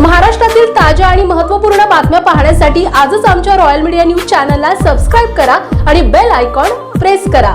महाराष्ट्रातील ताज्या आणि महत्त्वपूर्ण बातम्या पाहण्यासाठी आजच आमच्या रॉयल मीडिया न्यूज चॅनलला सबस्क्राईब करा आणि बेल आयकॉन प्रेस करा.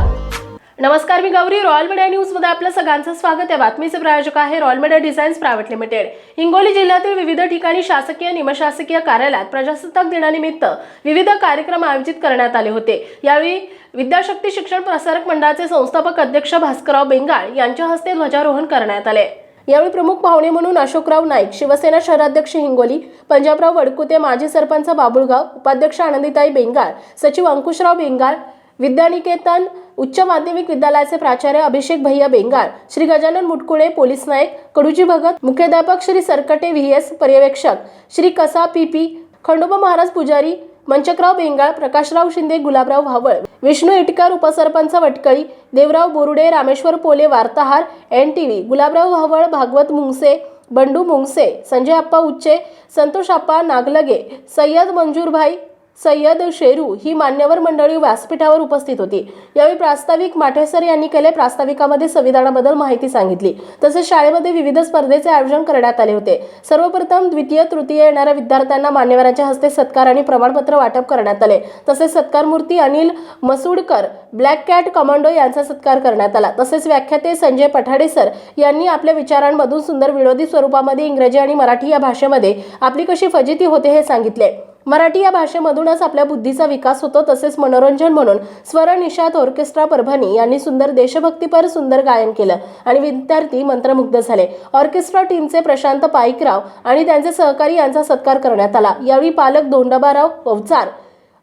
नमस्कार मी गौरी. रॉयल मीडिया न्यूजमध्ये आपलं सगळ्यांचं स्वागत. आहे बातमीचे प्रायोजक आहे royal media designs private limited. Hingoli जिल्ह्यातील विविध ठिकाणी शासकीय निमशासकीय कार्यालयात प्रजासत्ताक दिनानिमित्त विविध कार्यक्रम आयोजित करण्यात आले होते. यावेळी विद्याशक्ती शिक्षण प्रसारक मंडळाचे संस्थापक अध्यक्ष भास्करराव बेंगाळ यांच्या हस्ते ध्वजारोहण करण्यात आले. यावेळी प्रमुख पाहुणे म्हणून अशोकराव नाईक शिवसेना शहराध्यक्ष हिंगोली पंजाबराव वडकुते माजी सरपंच बाबुळगाव उपाध्यक्ष आनंदीताई बेंगाळ सचिव अंकुशराव बेंगाळ विद्यानिकेतन उच्च माध्यमिक विद्यालयाचे प्राचार्य अभिषेक भैया बेंगाळ श्री गजानन मुटकुळे पोलीस नायक कडूजी भगत मुख्याध्यापक श्री सरकटे व्ही एस पर्यवेक्षक श्री कसा पी पी खंडोबा महाराज पुजारी मंचकराव बेंगाळ प्रकाशराव शिंदे गुलाबराव भावळ विष्णू इटकर उपसरपंच वटकळी Devrao Borude Rameshwar Pole वार्ताहार N T V Gulabrao Bhaval Bhagwat Mungse Bandu Mungse Sanjay Appa Ucche Santosh Appa नागलगे Syed मंजूरभाई Syed Sheru ही मान्यवर मंडळी व्यासपीठावर उपस्थित होती. यावेळी प्रास्ताविक माठेसर यांनी केले प्रास्ताविकामध्ये संविधानाबद्दल माहिती सांगितली. तसेच शाळेमध्ये विविध स्पर्धेचे आयोजन करण्यात आले होते. सर्वप्रथम द्वितीय तृतीय येणाऱ्या विद्यार्थ्यांना मान्यवरांच्या हस्ते सत्कार आणि प्रमाणपत्र वाटप करण्यात आले. तसेच सत्कारमूर्ती Anil Masudkar black cat commando यांचा सत्कार करण्यात आला. तसेच व्याख्याते संजय पठाडे सर यांनी आपल्या विचारांमधून सुंदर विनोदी स्वरूपामध्ये इंग्रजी आणि मराठी या भाषेमध्ये आपली कशी फजिती होते हे सांगितले. मराठी या भाषेमधूनच आपल्या बुद्धीचा विकास होतो तसेच मनोरंजन म्हणून. स्वरनिषाद ऑर्केस्ट्रा परभणी यांनी सुंदर देशभक्तीपर सुंदर गायन केलं आणि विद्यार्थी मंत्रमुग्ध झाले. ऑर्केस्ट्रा टीमचे प्रशांत पाईकराव आणि त्यांचे सहकारी यांचा सत्कार करण्यात आला. यावेळी पालक धोंडाबाराव अवचार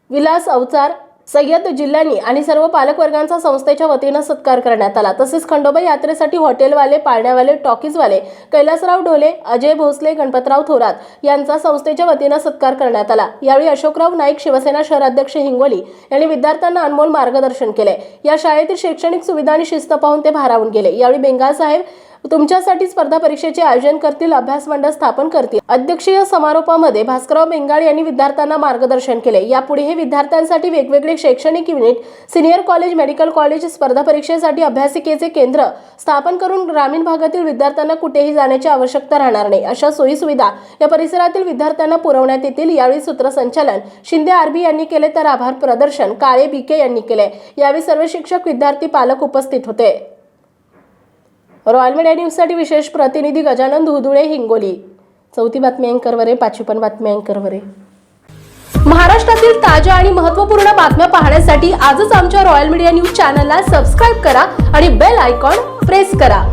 विलास अवचार सय्यद जिल्ह्यांनी आणि सर्व पालकवर्गांचा संस्थेच्या वतीनं सत्कार करण्यात आला. तसेच खंडोबा यात्रेसाठी हॉटेलवाले पाळण्यावाले टॉकीजवाले कैलासराव ढोले अजय भोसले गणपतराव थोरात यांचा संस्थेच्या वतीनं सत्कार करण्यात आला. यावेळी अशोकराव नाईक शिवसेना शहराध्यक्ष हिंगोली यांनी विद्यार्थ्यांना अनमोल मार्गदर्शन केले. या शाळेतील शैक्षणिक सुविधा आणि शिस्त पाहून ते भारावून गेले. यावेळी बेंगाल साहेब तुमच्यासाठी स्पर्धा परीक्षेचे आयोजन करतील अभ्यास मंडळ स्थापन करतील. अध्यक्षीय समारोपामध्ये भास्करराव बेंगाळ यांनी विद्यार्थ्यांना मार्गदर्शन केले. यापुढे हे विद्यार्थ्यांसाठी वेगवेगळे शैक्षणिक unit senior college medical college स्पर्धा परीक्षेसाठी अभ्यासिकेचे केंद्र स्थापन करून ग्रामीण भागातील विद्यार्थ्यांना कुठेही जाण्याची आवश्यकता राहणार नाही. अशा सोयी सुविधा या परिसरातील विद्यार्थ्यांना पुरवण्यात येतील यावेळी सूत्रसंचालन शिंदे आरबी यांनी केले तर आभार प्रदर्शन काळे बीके यांनी केले. यावेळी सर्व शिक्षक विद्यार्थी पालक उपस्थित होते. रॉयल मीडिया न्यूजसाठी विशेष प्रतिनिधी गजानन धुदुळे हिंगोली. चौथी बातमी अँकरवरे पाचवी पण बातमी अँकरवरे. महाराष्ट्रातील ताज्या आणि महत्त्वपूर्ण बातम्या पाहण्यासाठी आजच आमच्या रॉयल मीडिया न्यूज चॅनलला सबस्क्राईब करा आणि बेल आयकॉन प्रेस करा.